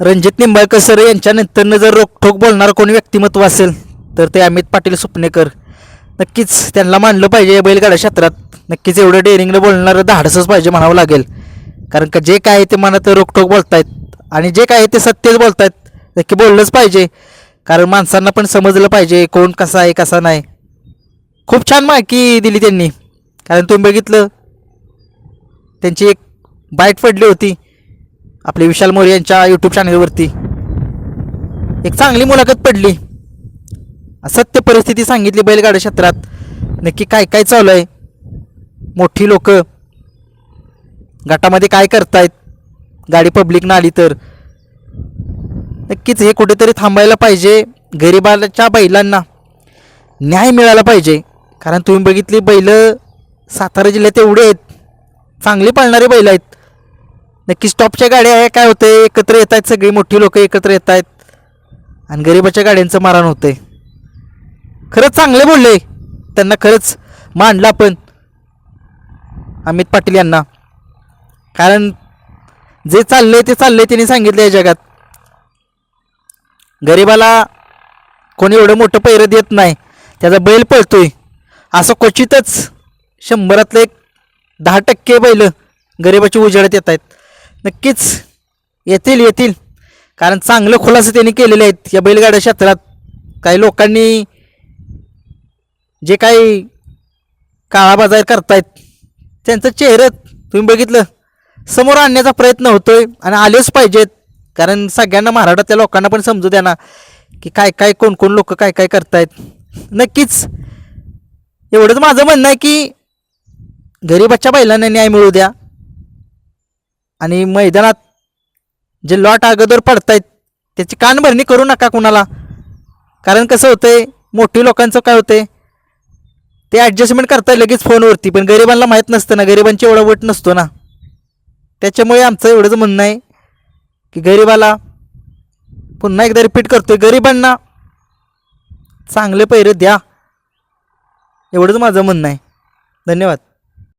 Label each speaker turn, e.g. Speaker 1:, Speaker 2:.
Speaker 1: Ranjit Nimbalkar sir यांच्यानंतरनं जर रोखोक बोलणारं कोणी व्यक्तिमत्व असेल? तर ते अमित पाटील सुपणेकर. नक्कीच त्यांना मानलं पाहिजे या बैलगाडा क्षेत्रात. नक्कीच एवढं डेअरिंगला बोलणारं धाडसच पाहिजे म्हणावं लागेल. कारण का जे काय आहे ते मनात रोखोक बोलतायत आणि जे काय आहे ते सत्यच बोलतायत. नक्की बोललंच पाहिजे. कारण माणसांना पण समजलं पाहिजे कोण कसा आहे कसा नाही. खूप छान माहिती दिली त्यांनी. कारण तुम्ही बघितलं त्यांची एक बाईट पडली होती. आपले विशाल मोरे यांच्या यूट्यूब चॅनलवरती एक चांगली मुलाखत पडली. सत्य परिस्थिती सांगितली बैलगाड्या क्षेत्रात. नक्की काय काय चालू आहे? मोठी लोक गटामध्ये काय करतायत? गाडी पब्लिक आली तर. नक्कीच हे कुठेतरी थांबायला पाहिजे. गरिबाच्या बैलांना न्याय मिळाला पाहिजे. कारण तुम्ही बघितली बैल सातारा जिल्ह्यात एवढे आहेत. चांगले पाळणारे बैल आहेत. नक्की स्टॉपच्या गाड्या आहे काय होते एकत्र येत आहेत सगळी मोठी लोक एकत्र येत आहेत आणि गरिबाच्या गाड्यांचं मारण होतंय. खरंच चांगले बोलले त्यांना खरंच मांडला आपण. अमित पाटील यांना. कारण जे चाललंय ते चाललंय त्यांनी सांगितलं या जगात. गरिबाला कोणी एवढं मोठं पैरं देत नाही. त्याचा बैल पळतोय. असं क्वचितच शंभरातलं एक दहा टक्के बैल गरिबाची उजेडात येत आहेत नक्कीच. येतील येतील. कारण चांगलं खुलासे त्यांनी केलेले आहेत. या बैलगाड्या क्षेत्रात काही लोकांनी जे काही काळाबाजार करतायत त्यांचं चेहरं तुम्ही बघितलं. समोर आणण्याचा प्रयत्न होतोय आणि आलेच पाहिजेत. कारण सगळ्यांना महाराष्ट्रातल्या लोकांना पण समजू द्या ना की काय काय कोण कोण लोक काय काय करतायत. नक्कीच. एवढंच माझं म्हणणं आहे की गरीबाच्या बैलांना न्याय मिळू द्या. आणि मैदानात जे लॉट अगोदर पडतायत त्याची कानभरणी करू नका कुणाला. कारण कसं होतंय मोठी लोकांचं काय होतंय ते ॲडजस्टमेंट करताय लगेच फोनवरती पण गरिबांना माहीत नसतं ना गरिबांची एवढा वट नसतो ना. त्याच्यामुळे आमचं एवढंच म्हणणं आहे की गरिबाला पुन्हा एकदा रिपीट करतोय गरिबांना चांगले पैरे द्या एवढंच माझं म्हणणं आहे. धन्यवाद.